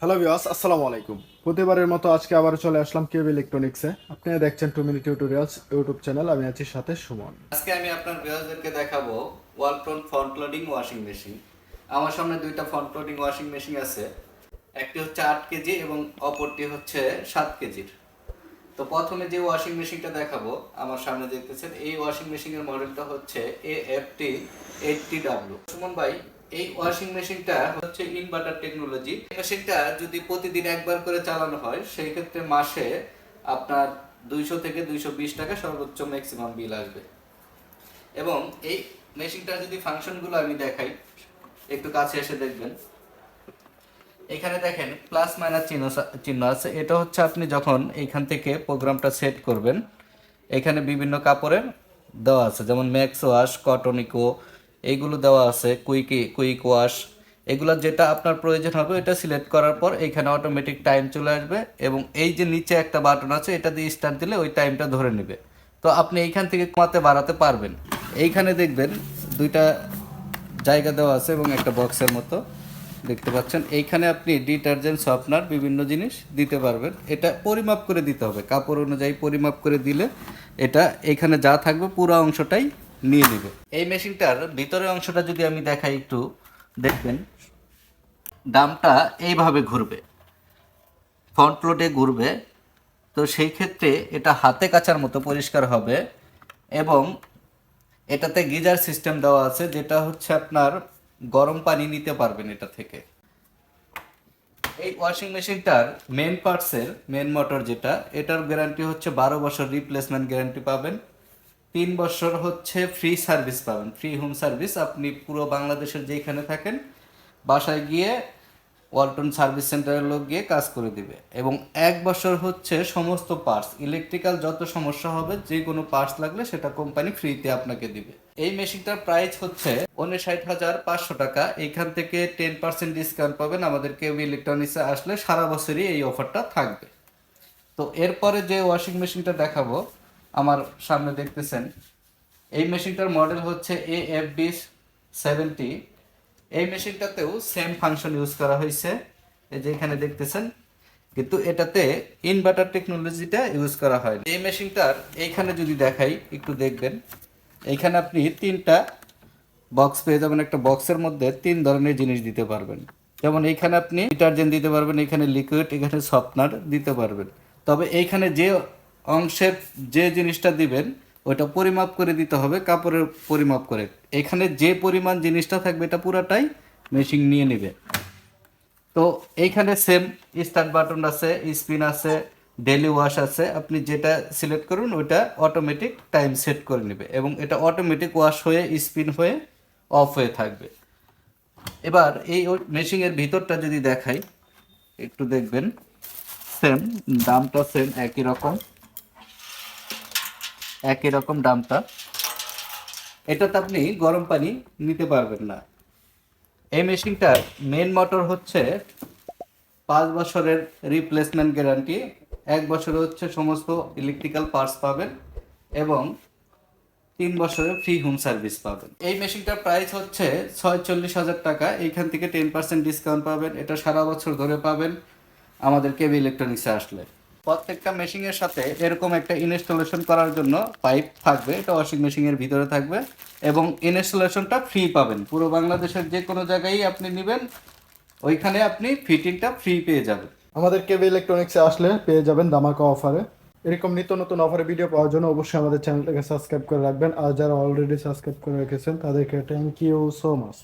Hello বিয়াস আসসালামু আলাইকুম প্রতিবারের মতো আজকে আবার চলে আসলাম কেব ইলেকট্রনিক্সে আপনি দেখছেন two minute tutorials YouTube channel আমি আছি সাথে সুমন। আজকে আমি আপনার ভিউয়ারদেরকে দেখাবো Walton front loading washing machine আমার সামনে দুইটা ফ্রন্ট লোডিং ওয়াশিং মেশিন আছে। একটি হচ্ছে আট কেজি এবং অপরটি হচ্ছে সাত কেজির। তো প্রথমে যে ওয়াশিং মেশিনটা দেখাবো, আমার সামনে দেখতেছেন, এই ওয়াশিং মেশিনের মডেলটা হচ্ছে A F T eighty W Suman ভাই এই ওয়াশিং মেশিনটা হচ্ছে ইনভার্টার টেকনোলজি মেশিনটা যদি প্রতিদিন একবার করে চালানো হয়, সেই ক্ষেত্রে মাসে আপনার দুইশো থেকে দুইশো বিশ টাকা সর্বোচ্চ ম্যাক্সিমাম বিল আসবে। এবং এই মেশিনটার যদি ফাংশনগুলো আমি দেখাই, একটু কাছে এসে দেখবেন। এখানে দেখেন প্লাস মাইনাস চিহ্ন চিহ্ন আছে। এটা হচ্ছে আপনি যখন এইখান থেকে প্রোগ্রামটা সেট করবেন, এখানে বিভিন্ন কাপড়ের দেওয়া আছে। যেমন ম্যাক্স ওয়াশ কটনিকো এইগুলো দেওয়া আছে কুইকি কুইক ওয়াশ এগুলো যেটা আপনার প্রয়োজন হবে এটা সিলেক্ট করার পর এখানে অটোমেটিক টাইম চলে আসবে এবং এই যে নিচে একটা বাটন আছে, এটা দিয়ে স্টার্ট দিলে ওই টাইমটা ধরে নেবে। তো আপনি এইখান থেকে কমাতে বাড়াতে পারবেন। এইখানে দেখবেন দুইটা জায়গা দেওয়া আছে এবং একটা বক্সের মতো দেখতে পাচ্ছেন। এইখানে আপনি ডিটারজেন্ট সফটনার বিভিন্ন জিনিস দিতে পারবেন। এটা পরিমাপ করে দিতে হবে। কাপড় অনুযায়ী পরিমাপ করে দিলে এটা এখানে যা থাকবে পুরো অংশটাই নিয়ে নেবে। এই মেশিনটার ভিতরের অংশটা যদি আমি দেখাই একটু, দেখবেন দামটা এইভাবে ঘুরবে। ফ্রন্ট লোডে ঘুরবে। তো সেই ক্ষেত্রে এটা হাতে কাচার মতো পরিষ্কার হবে এবং এটাতে গিজার সিস্টেম দেওয়া আছে, যেটা হচ্ছে আপনার গরম পানি নিতে পারবেন এটা থেকে। এই ওয়াশিং মেশিনটার মেন পার্টসের মেন মোটর যেটা, এটার গ্যারান্টি হচ্ছে বারো বছর রিপ্লেসমেন্ট গ্যারান্টি পাবেন। তিন বছর হচ্ছে ফ্রি সার্ভিস পাবেন। ফ্রি হোম সার্ভিস আপনি পুরো বাংলাদেশের যেখানে থাকেন, বাসায় গিয়ে ওয়ালটন সার্ভিস সেন্টারের লোক গিয়ে কাজ করে দিবে। এবং এক বছর হচ্ছে সমস্ত পার্টস ইলেকট্রিক্যাল যত সমস্যা হবে যে কোনো পার্টস লাগলে সেটা কোম্পানি ফ্রিতে আপনাকে দিবে। এই মেশিনটার প্রাইস হচ্ছে উনষাট হাজার পাঁচশো টাকা। এইখান থেকে টেন পার্সেন্ট ডিসকাউন্ট পাবেন। আমাদের কেউ ইলেকট্রনিক্সে আসলে সারা বছরই এই অফারটা থাকবে। তো এরপরে যে ওয়াশিং মেশিনটা দেখাবো আমার সামনে দেখতেছেন। এই মেশিনটার মডেল হচ্ছে এ এফ বি সেভেন্টি। এই মেশিনটাতেও সেম ফাংশন ইউজ করা হয়েছে। এই যে এখানে দেখতেছেন, কিন্তু এটাতে ইনভার্টার টেকনোলজিটা ইউজ করা হয় এই মেশিনটার এইখানে যদি দেখাই, একটু দেখবেন। এইখানে আপনি তিনটা বক্স পেয়ে যাবেন। একটা বক্সের মধ্যে তিন ধরনের জিনিস দিতে পারবেন। যেমন এইখানে আপনি ডিটারজেন্ট দিতে পারবেন এখানে লিকুইড এখানে সফটনার দিতে পারবেন। তবে এইখানে যে অংশের যে জিনিসটা দিবেন ওটা পরিমাপ করে দিতে হবে, কাপড়ের পরিমাপ করে। এখানে যে পরিমাণ জিনিসটা থাকবে, এটা পুরাটাই মেশিন নিয়ে নেবে। তো এইখানে সেম স্টার্ট বাটন আছে স্পিন আছে ডেলি ওয়াশ আছে, আপনি যেটা সিলেক্ট করুন, ওইটা অটোমেটিক টাইম সেট করে নেবে এবং এটা অটোমেটিক ওয়াশ হয়ে স্পিন হয়ে অফ হয়ে থাকবে। এবার এই মেশিনের ভিতরটা যদি দেখাই, একটু দেখবেন সেম দামটা সেম একই রকম। একই রকম দামটা। এটাতে আপনি গরম পানি নিতে পারবেন না। এই মেশিনটার মেন মোটর হচ্ছে পাঁচ বছরের রিপ্লেসমেন্ট গ্যারান্টি এক বছরে হচ্ছে সমস্ত ইলেকট্রিক্যাল পার্টস পাবেন এবং তিন বছরের ফ্রি হোম সার্ভিস পাবেন। এই মেশিনটার প্রাইস হচ্ছে ছয়চল্লিশ হাজার টাকা। এইখান থেকে টেন পার্সেন্ট ডিসকাউন্ট পাবেন। এটা সারা বছর ধরে পাবেন। আমাদের কেবি ইলেকট্রনিক্সে আসলে। প্রত্যেকটা মেশিনের সাথে এরকম একটা ইনস্টলেশন করার জন্য পাইপ থাকবে, এটা ওয়াশিং মেশিনের ভিতরে থাকবে এবং ইনস্টলেশনটা ফ্রি পাবেন। পুরো বাংলাদেশের যে কোনো জায়গায় আপনি নেবেন, ওইখানে আপনি ফিটিংটা ফ্রি পেয়ে যাবেন। আমাদের কেব ইলেকট্রনিক্সে আসলে পেয়ে যাবেন দামাকা অফারে এরকম নিত্য নতুন অফারে ভিডিও পাওয়ার জন্য অবশ্যই আমাদের চ্যানেলটাকে সাবস্ক্রাইব করে রাখবেন। আর যারা অলরেডি সাবস্ক্রাইব করে রেখেছেন, তাদেরকে থ্যাংক ইউ সো মাচ